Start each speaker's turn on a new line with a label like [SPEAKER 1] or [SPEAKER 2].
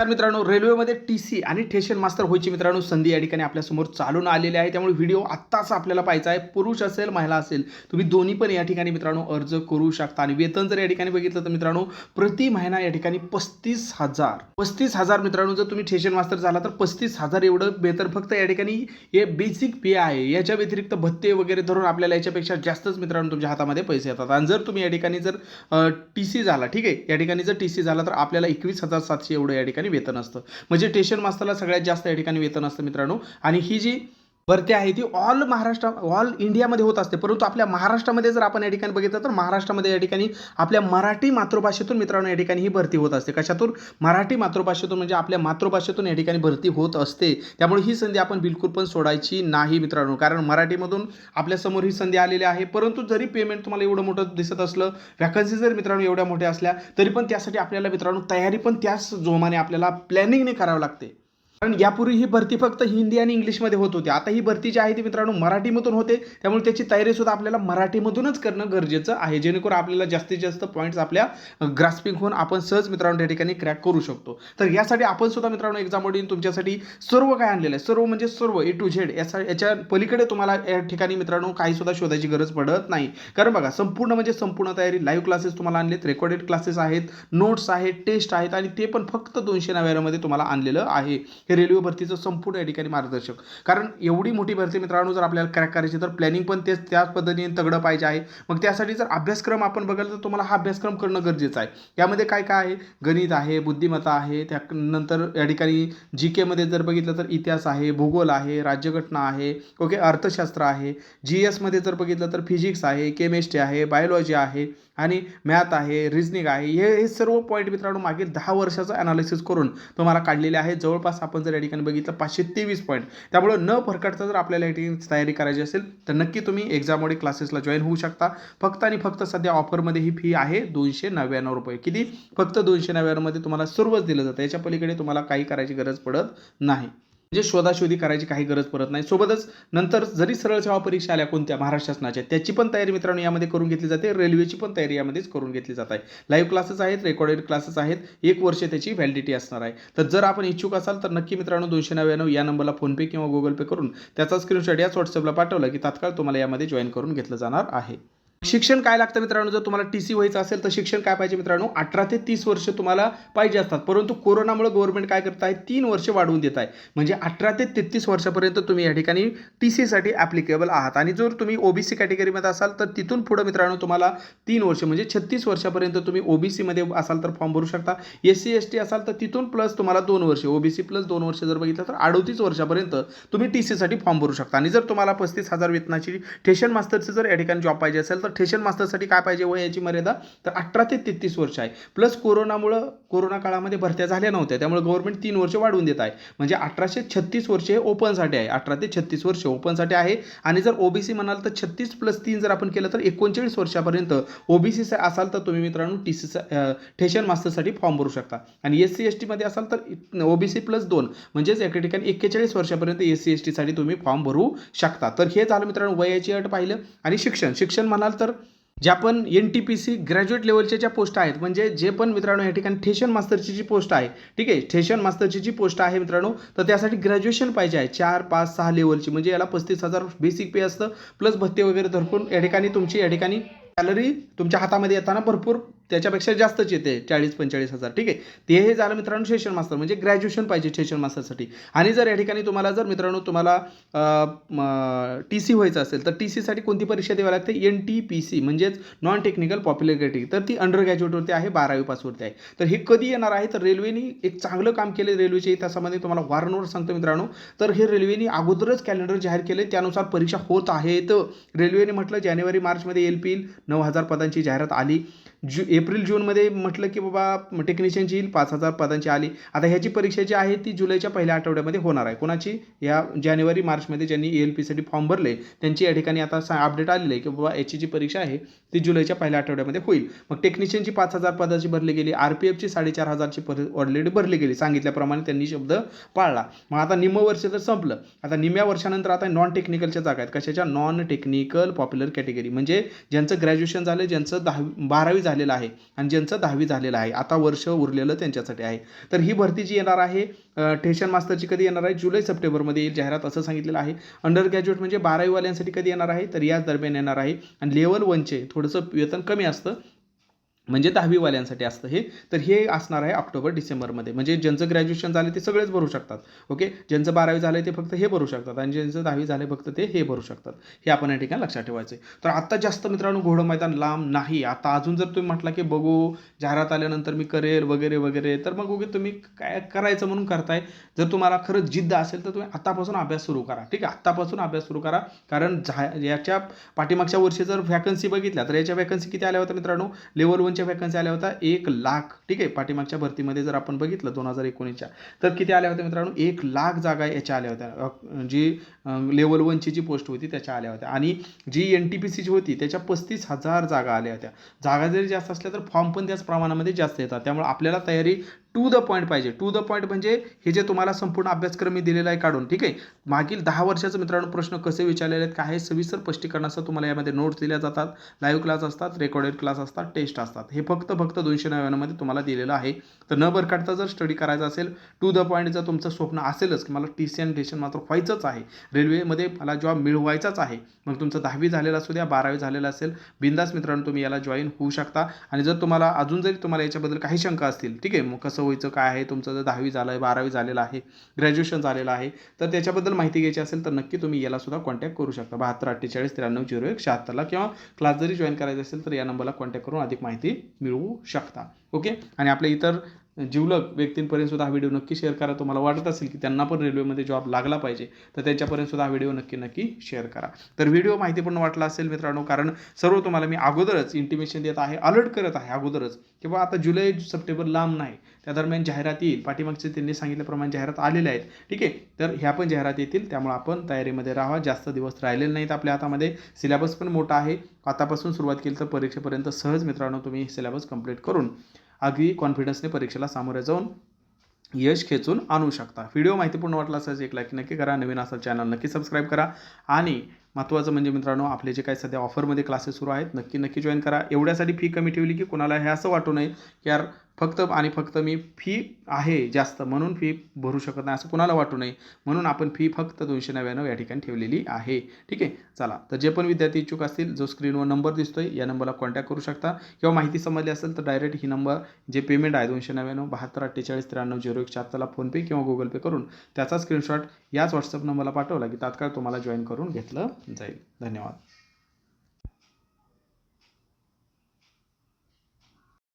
[SPEAKER 1] तर मित्रांनो रेल्वेमध्ये टी सी आणि ठेशन मास्तर व्हायची मित्रांनो संधी या ठिकाणी आपल्यासमोर चालून आलेली आहे. त्यामुळे व्हिडिओ आत्ताच आपल्याला पाहायचा आहे. पुरुष असेल महिला असेल तुम्ही दोन्ही पण या ठिकाणी मित्रांनो अर्ज करू शकता. आणि वेतन जर या ठिकाणी बघितलं तर मित्रांनो प्रति महिना या ठिकाणी पस्तीस हजार. पस्तीस हजार मित्रांनो जर तुम्ही ठेशन मास्तर झाला तर पस्तीस हजार एवढं बेहतर फक्त या ठिकाणी हे बेसिक पे आहे. याच्या व्यतिरिक्त भत्ते वगैरे धरून आपल्याला याच्यापेक्षा जास्तच मित्रांनो तुमच्या हातामध्ये पैसे येतात. आणि जर तुम्ही या ठिकाणी जर टी सी झाला ठीक आहे? या ठिकाणी जर टी सी झाला तर आपल्याला एकवीस हजार सातशे एवढं या ठिकाणी वेतन असतं. म्हणजे स्टेशन मास्तरला सगळ्यात जास्त या ठिकाणी वेतन असतं मित्रांनो. आणि ही जी भरती आहे ती ऑल महाराष्ट्र ऑल इंडियामध्ये होत असते. परंतु आपल्या महाराष्ट्रामध्ये जर आपण या ठिकाणी बघितलं तर महाराष्ट्रामध्ये या ठिकाणी आपल्या मराठी मातृभाषेतून मित्रांनो या ठिकाणी ही भरती होत असते. कशातून? मराठी मातृभाषेतून म्हणजे आपल्या मातृभाषेतून या ठिकाणी भरती होत असते. त्यामुळे ही संधी आपण बिलकुल पण सोडायची नाही मित्रांनो. कारण मराठीमधून आपल्यासमोर ही संधी आलेली आहे. परंतु जरी पेमेंट तुम्हाला एवढं मोठं दिसत असलं व्हॅकन्सी जर मित्रांनो एवढ्या मोठ्या असल्या तरी पण त्यासाठी आपल्याला मित्रांनो तयारी पण त्याच जोमाने आपल्याला प्लॅनिंगने करावं लागते. कारण यापूर्वी ही भरती फक्त हिंदी आणि इंग्लिशमध्ये होत होती. आता ही भरती जी आहे ती मित्रांनो मराठीमधून होते. त्यामुळे त्याची तयारी सुद्धा आपल्याला मराठीमधूनच करणं गरजेचं आहे. जेणेकरून आपल्याला जास्तीत जास्त पॉईंट्स आपल्या ग्रास्पिंग होऊन आपण सहज मित्रांनो त्या ठिकाणी क्रॅक करू शकतो. तर यासाठी आपण सुद्धा मित्रांनो एक्झाम मॉड्यूल तुमच्यासाठी सर्व काय आणलेलं आहे. सर्व म्हणजे सर्व ए टू झेड याचा याच्या पलीकडे तुम्हाला या ठिकाणी मित्रांनो काही सुद्धा शोधायची गरज पडत नाही. कारण बघा संपूर्ण म्हणजे संपूर्ण तयारी लाईव्ह क्लासेस तुम्हाला आणलेत रेकॉर्डेड क्लासेस आहेत नोट्स आहेत टेस्ट आहेत आणि ते पण फक्त दोनशे नव्याण्णवमध्ये तुम्हाला आणलेलं आहे. हे रेल्वे भरतीचं संपूर्ण या ठिकाणी मार्गदर्शक. कारण एवढी मोठी भरती मित्रांनो जर आपल्याला क्रॅक करायची तर प्लॅनिंग पण तेच त्याच पद्धतीने तगडं पाहिजे आहे. मग त्यासाठी जर अभ्यासक्रम आपण बघाल तर तुम्हाला हा अभ्यासक्रम करणं गरजेचं आहे. यामध्ये काय काय आहे? गणित आहे बुद्धिमत्ता आहे त्यानंतर या ठिकाणी जी केमध्ये जर बघितलं तर इतिहास आहे भूगोल आहे राज्यघटना आहे ओके अर्थशास्त्र आहे. जी एसमध्ये जर बघितलं तर फिजिक्स आहे केमिस्ट्री आहे बायोलॉजी आहे आणि मॅथ आहे रिझनिंग आहे हे हे सर्व पॉईंट मित्रांनो मागील दहा वर्षाचं ॲनालिसिस करून तुम्हाला काढलेले आहे. जवळपास आपण जर या ठिकाणी बघितलं पाचशे तेवीस पॉईंट त्यामुळं न फरकटता जर आपल्याला या ठिकाणी तयारी करायची असेल तर नक्की तुम्ही एक्झाममध्ये क्लासेसला जॉईन होऊ शकता. फक्त आणि फक्त सध्या ऑफरमध्ये ही फी आहे दोनशे नव्याण्णव रुपये. किती? फक्त दोनशे नव्याण्णवमध्ये तुम्हाला सर्वच दिलं जातं. याच्या पलीकडे तुम्हाला काही करायची गरज पडत नाही. म्हणजे शोधाशोधी करायची काही गरज पडत नाही. सोबतच नंतर जरी सरळ सेवा परीक्षा आल्या कोणत्या महाराष्ट्र शासनाच्या त्याची पण तयारी मित्रांनो यामध्ये करून घेतली जाते. रेल्वेची पण तयारी यामध्येच करून घेतली जात आहे. लाईव्ह क्लासेस आहेत रेकॉर्डेड क्लासेस आहेत. एक वर्ष त्याची व्हॅलिडिटी असणार आहे. तर जर आपण इच्छुक असाल तर नक्की मित्रांनो दोनशे नव्याण्णव या नंबरला फोनपे किंवा गुगल पे करून त्याचा स्क्रीनशॉट याच व्हॉट्सअपला पाठवला की तात्काळ तुम्हाला यामध्ये जॉईन करून घेतलं जाणार आहे. शिक्षण काय लागतं मित्रांनो? जर तुम्हाला टी सी व्हायचं असेल तर शिक्षण काय पाहिजे मित्रांनो? अठरा ते तीस वर्ष तुम्हाला पाहिजे असतात. परंतु कोरोनामुळे गव्हर्नमेंट काय करत आहे? तीन वर्ष वाढवून देत आहे. म्हणजे अठरा ते तेहतीस वर्षापर्यंत तुम्ही या ठिकाणी टी सीसाठी ॲप्लिकेबल आहात. आणि जर तुम्ही ओबीसी कॅटेगरीमध्ये असाल तर तिथून पुढं मित्रांनो तुम्हाला तीन वर्ष म्हणजे छत्तीस वर्षापर्यंत तुम्ही ओबीसीमध्ये असाल तर फॉर्म भरू शकता. एस सी एस टी असाल तर तिथून प्लस तुम्हाला दोन वर्ष ओबीसी प्लस दोन वर्ष जर बघितलं तर अडोतीस वर्षापर्यंत तुम्ही टी सीसाठी फॉर्म भरू शकता. आणि जर तुम्हाला पस्तीस हजार वेतनाची ठेशन मास्टरचं जर या ठिकाणी जॉब पाहिजे असेल तर ठेशन मास्टरसाठी काय पाहिजे वयाची मर्यादा? तर अठरा ते तेहतीस वर्ष आहे. प्लस कोरोनामुळं कोरोना काळामध्ये भरत्या झाल्या नव्हत्या. त्यामुळे गव्हर्नमेंट तीन वर्ष वाढवून देत आहे. म्हणजे अठराशे छत्तीस वर्ष हे ओपनसाठी आहे. अठरा ते छत्तीस वर्ष ओपनसाठी आहे. आणि जर ओबीसी म्हणाल तर छत्तीस प्लस तीन जर आपण केलं तर एकोणचाळीस वर्षापर्यंत ओबीसी असाल तर तुम्ही मित्रांनो टी सी ठेशन मास्टरसाठी फॉर्म भरू शकता. आणि एस सी एस टीमध्ये असाल तर ओबीसी प्लस दोन. म्हणजेच एका ठिकाणी एक्केचाळीस वर्षापर्यंत एस सी एस टीसाठी तुम्ही फॉर्म भरू शकता. तर हे झालं मित्रांनो वयाची अट पाहिलं. आणि शिक्षण. शिक्षण म्हणाल तर ज्या पण N T P C graduate लेवलच्या ज्या पोस्ट आहेत म्हणजे जे पण मित्रांनो या ठिकाणी ठेशन मास्टरची जी पोस्ट आहे ठीक आहे? ठेशन मास्टरची जी पोस्ट आहे मित्रांनो तर त्यासाठी ग्रॅज्युएशन पाहिजे आहे. चार पाच सहा लेवलची म्हणजे याला पस्तीस हजार बेसिक पे असतं प्लस भत्ते वगैरे धरपून या ठिकाणी तुमची या ठिकाणी सॅलरी तुमच्या हातामध्ये येताना भरपूर त्याच्यापेक्षा जास्तच येते चाळीस पंचेचाळीस हजार. ठीक आहे? ते हे झालं मित्रांनो सेशन मास्टर म्हणजे ग्रॅज्युएशन पाहिजे सेशन मास्टरसाठी. आणि जर या ठिकाणी तुम्हाला जर मित्रांनो तुम्हाला टी सी व्हायचं असेल तर टी सीसाठी कोणती परीक्षा द्यावी लागते? एन टी पी सी म्हणजेच नॉन टेक्निकल पॉप्युलर तर ती अंडर ग्रॅज्युएटवरती आहे बारावी पासवरती आहे. तर हे कधी येणार आहे? तर रेल्वेनी एक चांगलं काम केलं रेल्वेच्या इतिहासामध्ये. तुम्हाला वारंवार सांगतो मित्रांनो. तर हे रेल्वेने अगोदरच कॅलेंडर जाहीर केले त्यानुसार परीक्षा होत आहेत. रेल्वेने म्हटलं जानेवारी मार्चमध्ये एल पी नऊ हजार पदांची जाहिरात आली. जू एप्रिल जूनमध्ये म्हटलं की बाबा टेक्निशियनची येईल पाच हजार पदांची आली. आता ह्याची परीक्षा जी आहे ती जुलैच्या पहिल्या आठवड्यामध्ये होणार आहे. कोणाची? या जानेवारी मार्चमध्ये ज्यांनी ए एल पीसाठी फॉर्म भरले त्यांची या ठिकाणी आता सा अपडेट आलेली आहे की बाबा याची जी परीक्षा आहे ती जुलैच्या पहिल्या आठवड्यामध्ये होईल. मग टेक्निशियनची पाच हजार पदाची भरली गेली आर पी एफची साडेचार हजारची पर ऑलरेडी भरली गेली. सांगितल्याप्रमाणे त्यांनी शब्द पाळला. मग आता निम्म वर्ष तर संपलं. आता निम्म्या वर्षानंतर आता नॉन टेक्निकलच्या जागा आहेत. कशाच्या? नॉन टेक्निकल पॉप्युलर कॅटेगरी म्हणजे ज्यांचं ग्रॅज्युएशन झालं ज्यांचं दहावी बारावी झालेला आहे आणि ज्यांचं दहावी झालेलं आहे आता वर्ष उरलेलं त्यांच्यासाठी आहे. तर ही भरती जी येणार आहे अ, ठेशन मास्टरची कधी येणार आहे? जुलै सप्टेंबरमध्ये येईल जाहिरात असं सांगितलेलं आहे. अंडर ग्रॅज्युएट म्हणजे बारावीवाल्यांसाठी कधी येणार आहे? तर याच दरम्यान येणार आहे. आणि लेवल वनचे थोडंसं वेतन कमी असतं. म्हणजे दहावीवाल्यांसाठी असतं हे. तर हे असणार आहे ऑक्टोबर डिसेंबरमध्ये. म्हणजे ज्यांचं ग्रॅज्युएशन झालं ते सगळेच भरू शकतात. ओके ज्यांचं बारावी झालं ते फक्त हे भरू शकतात आणि ज्यांचं दहावी झालं फक्त ते हे भरू शकतात. हे आपण या ठिकाणी लक्षात ठेवायचं आहे तर आत्ता जास्त मित्रांनो घोडं मैदान लांब नाही. आता अजून जर तुम्ही म्हटला की बघू जाहिरात आल्यानंतर मी करेल वगैरे वगैरे तर मग उगे तुम्ही काय करायचं म्हणून करताय? जर तुम्हाला खरंच जिद्द असेल तर तुम्ही आत्तापासून अभ्यास सुरू करा. ठीक आहे? आत्तापासून अभ्यास सुरू करा. कारण झा याच्या पाठीमागच्या वर्षी जर व्हॅकन्सी बघितल्या तर याच्या व्हॅकन्सी किती आल्या होत्या मित्रांनो? लेवल वनच्या व्हॅकन्सी आल्या होत्या एक लाख. ठीक आहे पाठीमागच्या भरतीमध्ये जर आपण बघितलं दोन हजार एकोणीसच्या तर किती आल्या होत्या मित्रांनो? एक लाख जागा याच्या आल्या होत्या. जी लेवल वनची जी पोस्ट होती त्याच्या आल्या होत्या. आणि जी एन टी पी सीची होती त्याच्या पस्तीस हजार जागा आल्या होत्या. जागा जरी जास्त असल्या तर फॉर्म पण त्याच प्रमाणामध्ये जास्त येतात. त्यामुळे आपल्याला तयारी टू द पॉईंट पाहिजे. टू द पॉईंट म्हणजे हे जे तुम्हाला संपूर्ण अभ्यासक्रम मी दिलेला आहे काढून ठीक आहे? मागील दहा वर्षाचं मित्रांनो प्रश्न कसे विचारलेले आहेत काय आहे? सविस्तर स्पष्टीकरणासह तुम्हाला यामध्ये नोट्स दिल्या जातात. लाईव्ह क्लास असतात रेकॉर्डेड क्लास असतात टेस्ट असतात. हे फक्त फक्त दोनशे नव्याण्णवमध्ये तुम्हाला दिलेलं आहे. तर न बरकाडता जर स्टडी करायचा असेल टू द पॉईंट जर तुमचं स्वप्न असेलच की मला टी सी एन टेशन मात्र व्हायचंच आहे. रेल्वेमध्ये मला जॉब मिळवायचाच आहे. मग तुमचं दहावी झालेलं असू द्या बारावी झालेलं असेल बिंदास मित्रांनो तुम्ही याला जॉईन होऊ शकता. आणि जर तुम्हाला अजून जरी तुम्हाला याच्याबद्दल काही शंका असतील ठीक आहे मग कसं व्हायचं काय आहे तुमचं जर दहावी झालं आहे बारावी झालेलं आहे ग्रॅज्युएशन झालेलं आहे तर त्याच्याबद्दल माहिती घ्यायची असेल तर नक्की तुम्ही याला सुद्धा कॉन्टॅक्ट करू शकता. बहात्तर अठ्ठेचाळीस त्र्याण्णव झिरो एक शहात्तरला किंवा क्लास जरी जॉईन करायचा असेल तर या नंबरला कॉन्टॅक्ट करून अधिक माहिती मिळवू शकता. ओके? आणि आपल्या इतर जिवलग व्यक्तींपर्यंत सुद्धा हा व्हिडिओ नक्की शेअर करा. तुम्हाला वाटत असेल की त्यांना पण रेल्वेमध्ये जॉब लागला पाहिजे तर त्यांच्यापर्यंत सुद्धा हा व्हिडिओ नक्की नक्की शेअर करा. तर व्हिडिओ माहितीपूर्ण वाटला असेल मित्रांनो कारण सर्व तुम्हाला मी अगोदरच इंटिमेशन देत आहे अलर्ट करत आहे अगोदरच किंवा आता जुलै सप्टेंबर लांब नाही. त्या दरम्यान जाहिरात येईल. पाठीमागचे त्यांनी सांगितल्याप्रमाणे जाहिरात आलेल्या आहेत. ठीक आहे? तर ह्या पण जाहिरात येतील. त्यामुळे आपण तयारीमध्ये राहा. जास्त दिवस राहिलेले नाहीत आपल्या हातामध्ये. सिलेबस पण मोठा आहे. आतापासून सुरुवात केली तर परीक्षेपर्यंत सहज मित्रांनो तुम्ही सिलेबस कंप्लीट करून अगदी कॉन्फिडन्सने परीक्षेला सामोरे जाऊन यश खेचून आणू शकता. व्हिडिओ माहितीपूर्ण वाटला असेल एक लाईक नक्की करा. नवीन असेल चॅनल नक्की सबस्क्राईब करा. आणि महत्त्वाचं म्हणजे मित्रांनो आपले जे काही सध्या ऑफरमध्ये क्लासेस सुरू आहेत नक्की नक्की जॉईन करा. एवढ्यासाठी फी कमी ठेवली की कोणाला हे असं वाटू नये की यार फक्त आणि फक्त मी फी आहे जास्त म्हणून फी भरू शकत नाही असं कोणाला वाटू नये. म्हणून आपण फी फक्त दोनशे नव्याण्णव या ठिकाणी ठेवलेली आहे. ठीक आहे? चला. तर जे पण विद्यार्थी इच्छुक असतील जो स्क्रीनवर नंबर दिसतोय या नंबरला कॉन्टॅक्ट करू शकता. किंवा माहिती समजली असेल तर डायरेक्ट ही नंबर जे पेमेंट आहे दोनशे नव्याण्णव बहात्तर अठ्ठेचाळीस त्र्याण्णव झिरो एक चारला फोनपे किंवा गुगल पे करून त्याचा स्क्रीनशॉट याच व्हॉट्सअप नंबरला पाठवला की तात्काळ तुम्हाला जॉईन करून घेतलं जाईल. धन्यवाद.